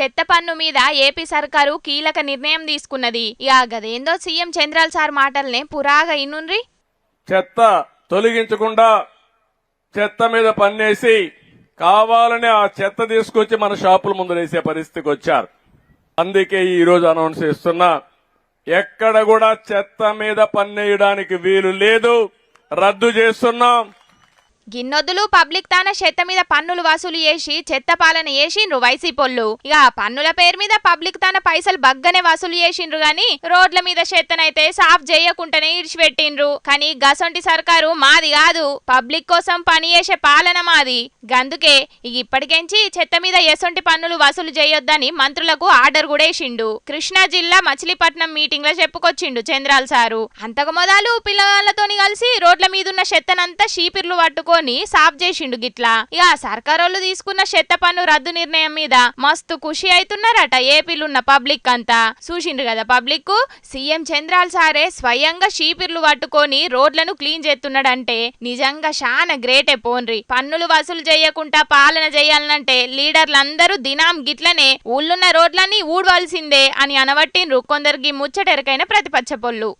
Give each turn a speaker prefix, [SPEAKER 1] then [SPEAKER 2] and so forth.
[SPEAKER 1] చెత్త పన్ను మీద ఏపీ సర్కారు కీలక నిర్ణయం తీసుకున్నది. ఇక గదేందో సీఎం చంద్రాల్ సార్ మాటల్నే పురాగా ఇన్నుండ్రి
[SPEAKER 2] చెత్త తొలగించకుండా చెత్త మీద పన్నేసి కావాలని ఆ చెత్త తీసుకొచ్చి మన షాపుల ముందు వేసే పరిస్థితికి వచ్చారు. అందుకే ఈ రోజు అనౌన్స్ చేస్తున్నా ఎక్కడ కూడా చెత్త మీద పన్నేయడానికి వీలు లేదు. రద్దు చేస్తున్నాం.
[SPEAKER 1] గిన్నొద్దులు పబ్లిక్ తాన చెత్త మీద పన్నులు వసూలు చేసి చెత్త పాలన చేసిండ్రు వైసీపోళ్ళు ఇక పన్నుల పేరు మీద పబ్లిక్ తాన పైసలు బగ్గనే వసూలు చేసిండ్రు గాని రోడ్ల మీద చెత్తనైతే సాఫ్ చేయకుండానే ఇడిచిపెట్టిండ్రు. కానీ గసొంటి సర్కారు మాది కాదు పబ్లిక్ కోసం పని చేసే పాలన మాది. గందుకే ఇక ఇప్పటికెంచి చెత్త మీద ఎసొంటి పన్నులు వసూలు చేయొద్దని మంత్రులకు ఆర్డర్ కూడా వేసిండు. కృష్ణా జిల్లా మచిలీపట్నం మీటింగ్లో చెప్పుకొచ్చిండు చంద్రాల్ సారు. అంతకు మొదలు పిల్లలతోని కలిసి రోడ్ల మీదున్న చెత్తనంతా షీపిర్లు పట్టుకొని సాఫ్ చేసిండు గిట్లా. ఇక సర్కారోళ్ళు తీసుకున్న చెత్త పన్ను రద్దు నిర్ణయం మీద మస్తు ఖుషి అవుతున్నారట ఏపీలున్న పబ్లిక్ అంతా. చూసిండు కదా పబ్లిక్ సీఎం చంద్రాల్ సారే స్వయంగా షీపిర్లు పట్టుకొని రోడ్లను క్లీన్ చేస్తున్నాడంటే నిజంగా చాలా గ్రేటే పోన్రి. పన్నులు వసూలు చేయకుండా పాలన చేయాలనంటే లీడర్లందరూ దినాం గిట్లనే ఊళ్ళున్న రోడ్లన్నీ ఊడవలసిందే అని అనవట్టిండ్రు కొందరికి ముచ్చటెరకైన ప్రతిపక్ష పొల్లు.